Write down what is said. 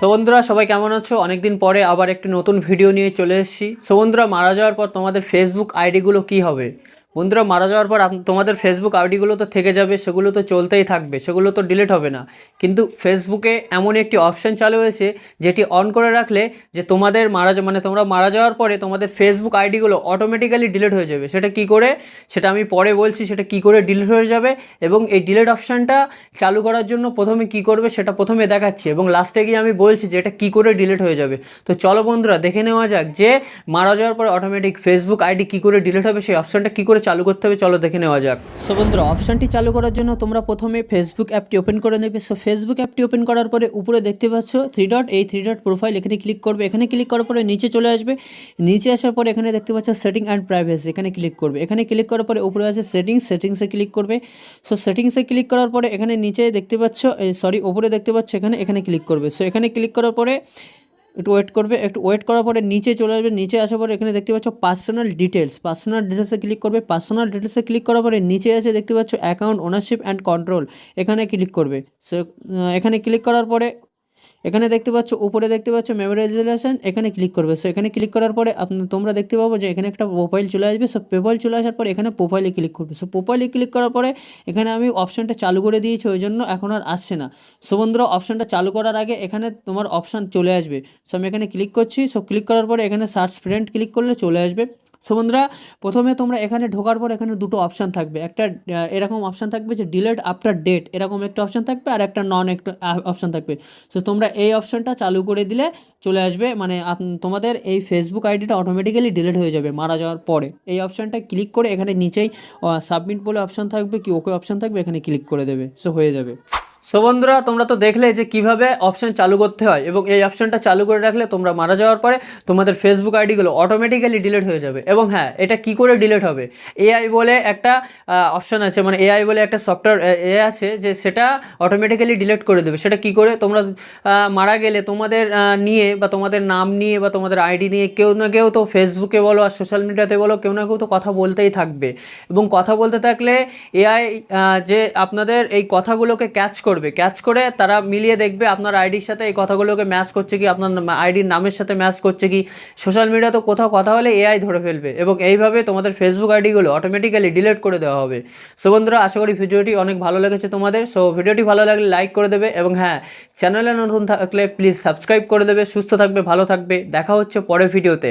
So বন্ধুরা, সবাই কেমন আছো? অনেকদিন পরে আবার একটি নতুন ভিডিও নিয়ে চলে এসেছি। সো বন্ধুরা, মারা যাওয়ার পর তোমাদের ফেসবুক আইডিগুলো কি হবে? বন্ধুরা মারা যাওয়ার পর তোমাদের ফেসবুক আইডিগুলো তো থেকে যাবে, সেগুলো তো চলতেই থাকবে, সেগুলো তো ডিলিট হবে না। কিন্তু ফেসবুকে এমন একটি অপশান চালু হয়েছে, যেটি অন করে রাখলে যে তোমাদের মারা মানে তোমরা মারা যাওয়ার পরে তোমাদের ফেসবুক আইডিগুলো অটোমেটিক্যালি ডিলিট হয়ে যাবে। সেটা কি করে? সেটা আমি পরে বলছি, সেটা কি করে ডিলিট হয়ে যাবে এবং এই ডিলিট অপশানটা চালু করার জন্য প্রথমে কি করবে সেটা প্রথমে দেখাচ্ছি এবং লাস্টে গিয়ে আমি বলছি যে এটা কী করে ডিলিট হয়ে যাবে। তো চলো বন্ধুরা, দেখে নেওয়া যাক যে মারা যাওয়ার পরে অটোমেটিক ফেসবুক আইডি কী করে ডিলিট হবে, সেই অপশানটা কী করে চালু করতে হবে, চলো দেখে নেওয়া যাক। সো বন্ধুরা অপশানটি চালু করার জন্য তোমরা প্রথমে ফেসবুক অ্যাপটি ওপেন করে নেবে। সো ফেসবুক অ্যাপটি ওপেন করার পরে উপরে দেখতে পাচ্ছ থ্রি ডট এই থ্রি ডট প্রোফাইল এখানে ক্লিক করবে। এখানে ক্লিক করার পরে নিচে চলে আসবে। নিচে আসার পরে এখানে দেখতে পাচ্ছ সেটিং অ্যান্ড প্রাইভেসি এখানে ক্লিক করবে। এখানে ক্লিক করার পরে উপরে আছে সেটিংস সেটিংসে ক্লিক করবে। সো সেটিংসে ক্লিক করার পরে এখানে নিচে দেখতে পাচ্ছ সরি উপরে দেখতে পাচ্ছ এখানে এখানে ক্লিক করবে। সো এখানে ক্লিক করার পরে একটু ওয়েট করবে, একটু ওয়েট করার পরে নিচে চলে আসবে, নিচে আসার পরে এখানে দেখতে পাচ্ছ পার্সোনাল ডিটেলস পার্সোনাল ডিটেলসে ক্লিক করবে পার্সোনাল ডিটেলসে ক্লিক করার পরে নিচে এসে দেখতে পাচ্ছ অ্যাকাউন্ট ওনারশিপ অ্যান্ড কন্ট্রোল এখানে ক্লিক করবে। সো এখানে ক্লিক করার পরে এখানে দেখতে পাচ্ছ, উপরে দেখতে পাচ্ছ মেমোরাইজেশন এখানে ক্লিক করবে। সো এখানে ক্লিক করার পরে আপনি, তোমরা দেখতে পাবো যে এখানে একটা প্রোফাইল চলে আসবে। সো প্রোফাইল চলে আসার পরে এখানে প্রোফাইলে ক্লিক করবে। সো প্রোফাইলে ক্লিক করার পরে এখানে আমি অপশানটা চালু করে দিয়েছি, ওই জন্য এখন আর আসছে না। সো বন্ধুরা অপশানটা চালু করার আগে এখানে তোমার অপশান চলে আসবে। সো আমি এখানে ক্লিক করছি। সো ক্লিক করার পরে এখানে সার্চ ফ্রেন্ড ক্লিক করলে চলে আসবে। সো বন্ধুরা, প্রথমে তোমরা এখানে ঢোকার পর এখানে দুটো অপশান থাকবে। একটা এরকম অপশান থাকবে যে ডিলেট আফটার ডেট এরকম একটা অপশান থাকবে আর একটা নন একটা অপশান থাকবে। সো তোমরা এই অপশানটা চালু করে দিলে চলে আসবে মানে তোমাদের এই ফেসবুক আইডিটা অটোমেটিক্যালি ডিলিট হয়ে যাবে মারা যাওয়ার পরে। এই অপশানটা ক্লিক করে এখানে নিচেই সাবমিট বলে অপশান থাকবে, কি ওকে অপশান থাকবে, এখানে ক্লিক করে দেবে। সো হয়ে যাবে। সো বন্ধুরা, তোমরা তো দেখলে যে কীভাবে অপশন চালু করতে হয় এবং এই অপশনটা চালু করে রাখলে তোমরা মারা যাওয়ার পরে তোমাদের ফেসবুক আইডিগুলো অটোমেটিক্যালি ডিলিট হয়ে যাবে। এবং হ্যাঁ এটা কি করে ডিলিট হবে? এআই বলে একটা অপশন আছে মানে এআই বলে একটা সফটওয়্যার এ আছে যে সেটা অটোমেটিক্যালি ডিলিট করে দেবে। সেটা কি করে? তোমরা মারা গেলে তোমাদের নিয়ে বা তোমাদের নাম নিয়ে বা তোমাদের আইডি নিয়ে কেউ না কেউ তো ফেসবুকে বলো আর সোশ্যাল মিডিয়াতে বলো, কেউ না কেউ তো কথা বলতেই থাকবে। এবং কথা বলতে থাকলে এআই যে আপনাদের এই কথাগুলোকে ক্যাচ করবে। ক্যাচ করে তারা মিলিয়ে দেখবে আপনার আইডির সাথে এই কথাগুলোকে ম্যাচ করছে কি, আপনার আইডির নামের সাথে ম্যাচ করছে কি। সোশ্যাল মিডিয়াতে কোথাও কথা হলে এআই ধরে ফেলবে এবং এইভাবে তোমাদের ফেসবুক আইডিগুলো অটোমেটিক্যালি ডিলিট করে দেওয়া হবে। সো বন্ধুরা, আশা করি ভিডিওটি অনেক ভালো লেগেছে তোমাদের। সো ভিডিওটি ভালো লাগলে লাইক করে দেবে এবং হ্যাঁ চ্যানেলে নতুন থাকলে প্লিজ সাবস্ক্রাইব করে দেবে। সুস্থ থাকবে, ভালো থাকবে। দেখা হচ্ছে পরের ভিডিওতে